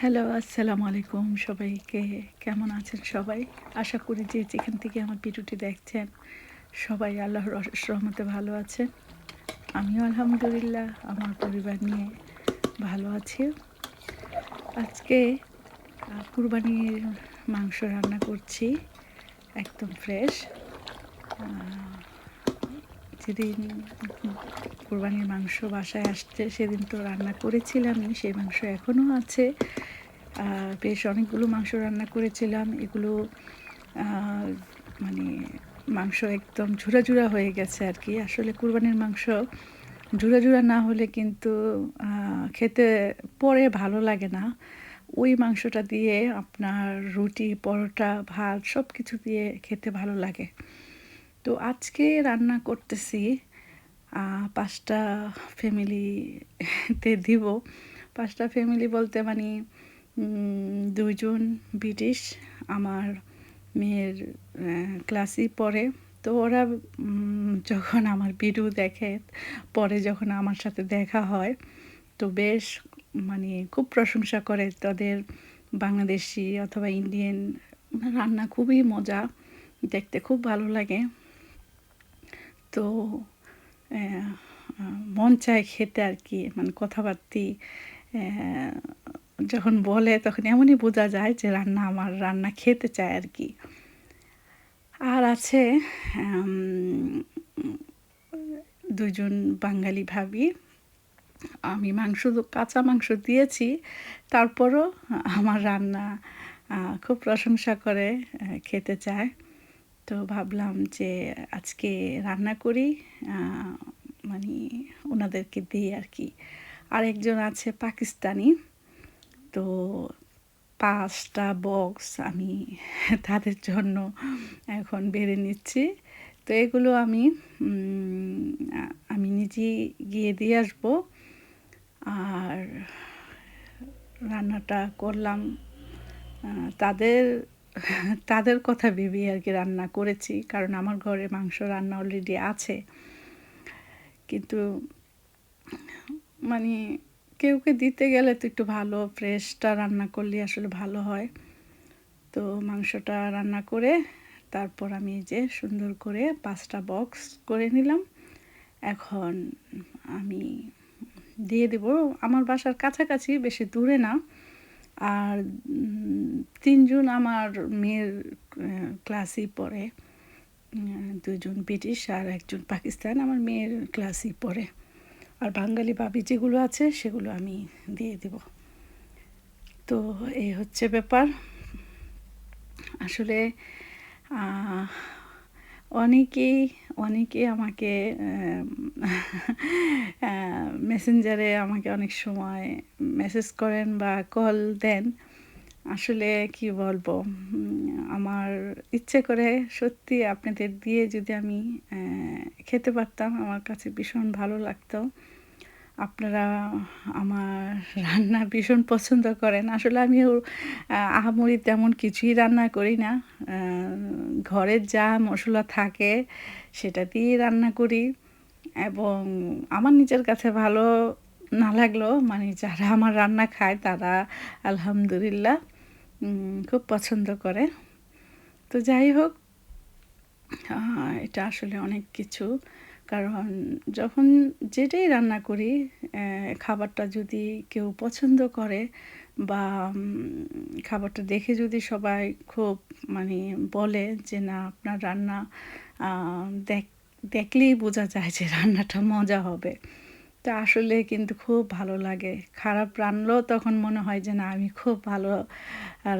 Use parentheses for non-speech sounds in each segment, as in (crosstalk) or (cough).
Hello, আসসালামু আলাইকুম সবাইকে। কেমন আছেন সবাই? আশা করি যে যেখান থেকে আমার ভিডিওটি দেখছেন, সবাই আল্লাহর রহমতে ভালো আছেন। আমিও আলহামদুলিল্লাহ, আমার পরিবার নিয়ে ভালো আছি। আজকে কুরবানির মাংস রান্না করছি, একদম ফ্রেশ যেদিন কোরবানির মাংস বাসায় আসছে, সেদিন তো রান্না করেছিলামই, সেই মাংস এখনও আছে। বেশ অনেকগুলো মাংস রান্না করেছিলাম। এগুলো মানে মাংস একদম ঝুরা হয়ে গেছে আর কি। আসলে কুরবানির মাংস ঝুরা না হলে কিন্তু খেতে পরে ভালো লাগে না। ওই মাংসটা দিয়ে আপনার রুটি, পরোটা, ভাত সব কিছু দিয়ে খেতে ভালো লাগে। তো আজকে রান্না করতেছি পাঁচটা ফ্যামিলিতে দিব। পাঁচটা ফ্যামিলি বলতে মানে উম, দুইজন ব্রিটিশ আমার মেয়ের ক্লাসই পড়ে। তো ওরা যখন আমার ভিডিও দেখে পরে যখন আমার সাথে দেখা হয় তো বেশ মানে খুব প্রশংসা করে তাদের বাংলাদেশি অথবা ইন্ডিয়ান রান্না খুবই মজা দেখতে খুব ভালো লাগে। তো মন চায় খেতে আর কি মানে কথাবার্তি যখন বলে তখন এমনই বোঝা যায় যে রান্না আমার, রান্না খেতে চায় আর কি। আর আছে দুজন বাঙালি ভাবি। আমি মাংস, কাঁচা মাংস দিয়েছি, তারপরও আমার রান্না খুব প্রশংসা করে খেতে চায়। তো ভাবলাম যে আজকে রান্না করি মানে ওনাদেরকে দিই আর কি। আরেকজন আছে পাকিস্তানি, তো পাঁচটা বক্স আমি তাদের জন্য এখন বেড়ে নিচ্ছি। তো এগুলো আমি আমি নিজেই গিয়ে দিয়ে আসব। আর রান্নাটা করলাম তাদের তাদের কথা ভেবেই আর কি রান্না করেছি, কারণ আমার ঘরে মাংস রান্না অলরেডি আছে। কিন্তু মানে কেউকে দিতে গেলে তো একটু ভালো, ফ্রেশটা রান্না করলে আসলে ভালো হয়। তো মাংসটা রান্না করে তারপর আমি যে সুন্দর করে পাঁচটা বক্স করে নিলাম। এখন আমি দিয়ে দেব। আমার বাসার কাছাকাছি বেশি দূরে না আর তিনজন আমার মেয়ের ক্লাসই পড়ে। দুজন ব্রিটিশ আর একজন পাকিস্তান আমার মেয়ের ক্লাসই পড়ে। আর বাঙালি ভাবি যেগুলো আছে সেগুলো আমি দিয়ে দেব। তো এই হচ্ছে ব্যাপার। আসলে অনেকেই অনেকে আমাকে মেসেঞ্জারে আমাকে অনেক সময় মেসেজ করেন বা কল দেন। আসলে কি বলব? আমার ইচ্ছে করে সত্যি আপনাদের দিয়ে যদি আমি খেতে পারতাম, আমার কাছে ভীষণ ভালো লাগতো। আপনারা আমার রান্না ভীষণ পছন্দ করেন। আসলে আমি আহ, আহামরি তেমন কিছুই রান্না করি না। ঘরের যা মশলা থাকে সেটা দিয়ে রান্না করি এবং আমার নিজের কাছে ভালো না লাগলেও মানে যারা আমার রান্না খায় তারা আলহামদুলিল্লাহ খুব পছন্দ করে। তো যাই হোক এটা আসলে অনেক কিছু। কারণ যখন যেটাই রান্না করি খাবারটা যদি কেউ পছন্দ করে বা খাবারটা দেখে যদি সবাই খুব মানে বলে যে না, আপনার রান্না দেখ, দেখলেই বোঝা যায় যে রান্নাটা মজা হবে। তা আসলে কিন্তু খুব ভালো লাগে। খারাপ রান্নাও তখন মনে হয় যে না, আমি খুব ভালো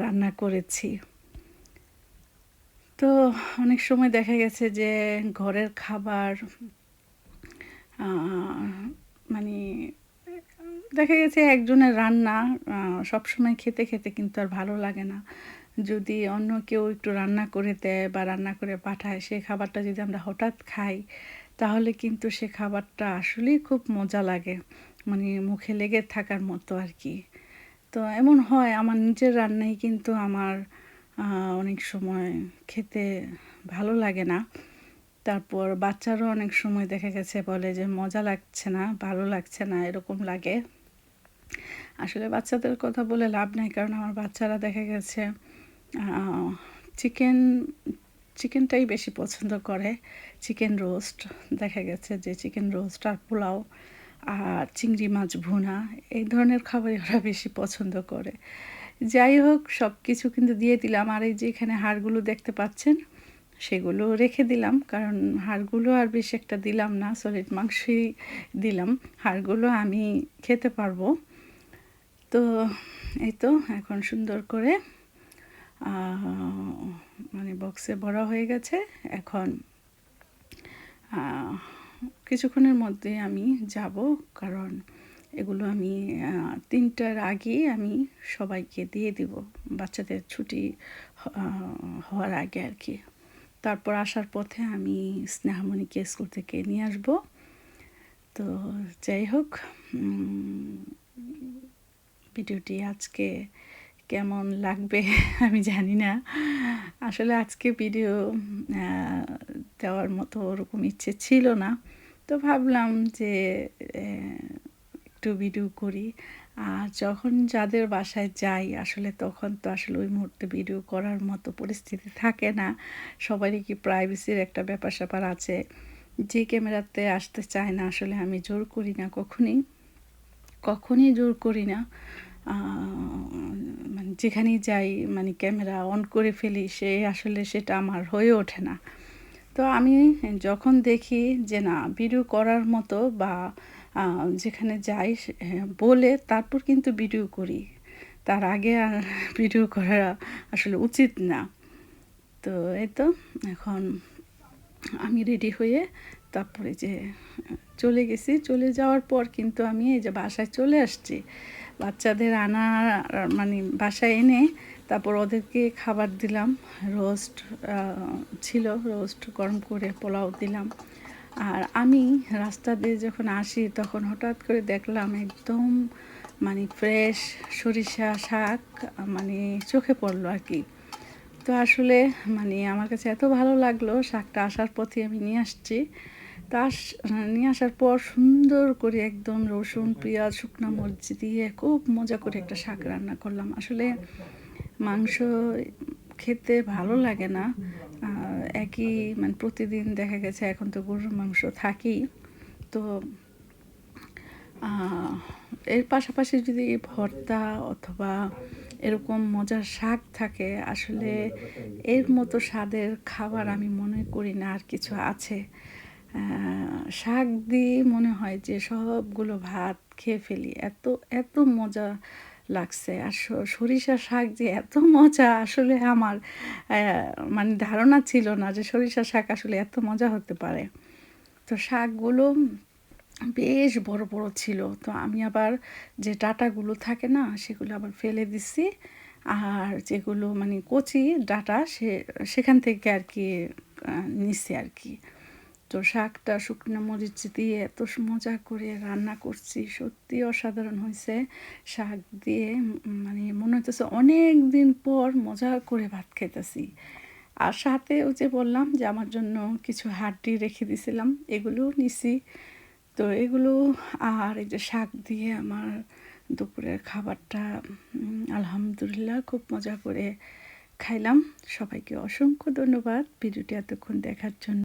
রান্না করেছি। তো অনেক সময় দেখা গেছে যে ঘরের খাবার মানে দেখা গেছে একজনের রান্না সবসময় খেতে খেতে কিন্তু আর ভালো লাগে না। যদি অন্য কেউ একটু রান্না করে দেয় বা রান্না করে পাঠায় সেই খাবারটা যদি আমরা হঠাৎ খাই, তাহলে কিন্তু সে খাবারটা আসলেই খুব মজা লাগে। মানে মুখে লেগে থাকার মতো আর কি। তো এমন হয়, আমার নিজের রান্নাই কিন্তু আমার অনেক সময় খেতে ভালো লাগে না। তারপর বাচ্চারও অনেক সময় দেখা গেছে বলে যে মজা লাগছে না, ভালো লাগছে না, এরকম লাগে। আসলে বাচ্চাদের কথা বলে লাভ নাই, কারণ আমার বাচ্চারা দেখা গেছে চিকেন, চিকেনটাই বেশি পছন্দ করে। চিকেন রোস্ট, দেখা গেছে যে চিকেন রোস্ট আর পোলাও আর চিংড়ি মাছ ভুনা, এই ধরনের খাবারই ওরা বেশি পছন্দ করে। যাই হোক সব কিছু কিন্তু দিয়ে দিলাম। আর এই যে এখানে হাড়গুলো দেখতে পাচ্ছেন, সেগুলো রেখে দিলাম। কারণ হাড়গুলো আর বেশি একটা দিলাম না, সলিড মাংসই দিলাম। হাড়গুলো আমি খেতে পারব। তো এই তো এখন সুন্দর করে মানে বক্সে ভরা হয়ে গেছে। এখন কিছুক্ষণের মধ্যে আমি যাব। কারণ এগুলো আমি তিনটার আগেই আমি সবাইকে দিয়ে দিব। বাচ্চাদের ছুটি হওয়ার আগে আর কি তারপর আসার পথে আমি স্নেহামণিকে স্কুল থেকে নিয়ে আসব। তো যাই হোক ভিডিওটি আজকে কেমন লাগবে (laughs) আমি জানি না। আসলে আজকে ভিডিও দেওয়ার মতো ওরকম ইচ্ছে ছিল না। তো ভাবলাম যে একটু ভিডিও করি। আর যখন যাদের বাসায় যাই, আসলে তখন তো আসলে ওই মুহূর্তে ভিডিও করার মতো পরিস্থিতি থাকে না। সবারই কি প্রাইভেসির একটা ব্যাপার স্যাপার আছে। যে ক্যামেরাতে আসতে চায় না, আসলে আমি জোর করি না কখনই। কখনই জোর করি না। মানে যেখানেই যাই মানে ক্যামেরা অন করে ফেলি, সে আসলে সেটা আমার হয়ে ওঠে না। তো আমি যখন দেখি যে না ভিডিও করার মতো বা যেখানে যাই বলে তারপর কিন্তু ভিডিও করি। তার আগে আর (laughs) ভিডিও করা আসলে উচিত না। তো এই তো, এখন আমি রেডি হয়ে তারপরে যে, চলে গেছি। চলে যাওয়ার পর কিন্তু আমি এই যে বাসায় চলে আসছি। বাচ্চাদের আনা মানে বাসায় এনে তারপর ওদেরকে খাবার দিলাম রোস্ট ছিল রোস্ট গরম করে পোলাও দিলাম। আর আমি রাস্তা দিয়ে যখন আসি, তখন হঠাৎ করে দেখলাম একদম মানে ফ্রেশ সরিষা শাক মানে চোখে পড়ল আর কি। তো আসলে মানে আমার কাছে এত ভালো লাগল শাকটা আসার পথে আমি নিয়ে আসছি। তা নিয়ে আসার পর সুন্দর করে একদম রসুন, পেঁয়াজ, শুকনো মরিচ দিয়ে খুব মজা করে একটা শাক রান্না করলাম। আসলে মাংস খেতে ভালো লাগে না। একই মানে প্রতিদিন দেখা গেছে এখন তো গরুর মাংস থাকেই। তো এর পাশাপাশি যদি ভর্তা অথবা এরকম মজার শাক থাকে, আসলে এর মতো স্বাদের খাবার আমি মনে করি না আর কিছু আছে। শাক দিয়ে মনে হয় যে সবগুলো ভাত খেয়ে ফেলি। এত এত মজা লাগছে। আর সরিষা শাক যে এত মজা আসলে আমার মানে ধারণা ছিল না যে সরিষা শাক আসলে এত মজা হতে পারে। তো শাকগুলো বেশ বড় বড় ছিল। তো আমি আবার যে ডাটাগুলো থাকে না, সেগুলো আবার ফেলে দিছি। আর যেগুলো মানে কচি ডাটা সে, সেখান থেকে আর কি নিছি আর কি। তো শাকটা শুকনো মরিচ দিয়ে এত মজা করে রান্না করছি, সত্যি অসাধারণ হয়েছে। শাক দিয়ে মানে মনে হইতেছে অনেক দিন পর মজা করে ভাত খেতেছি আর সাথে ওই যে বললাম যে আমার জন্য কিছু হাড্ডি রেখে দিছিলাম এগুলোও নিছি। তো এগুলো আর এই যে শাক দিয়ে আমার দুপুরের খাবারটা আলহামদুলিল্লাহ খুব মজা করে খাইলাম। সবাইকে অসংখ্য ধন্যবাদ। ভিডিওটি এতক্ষণ দেখার জন্য।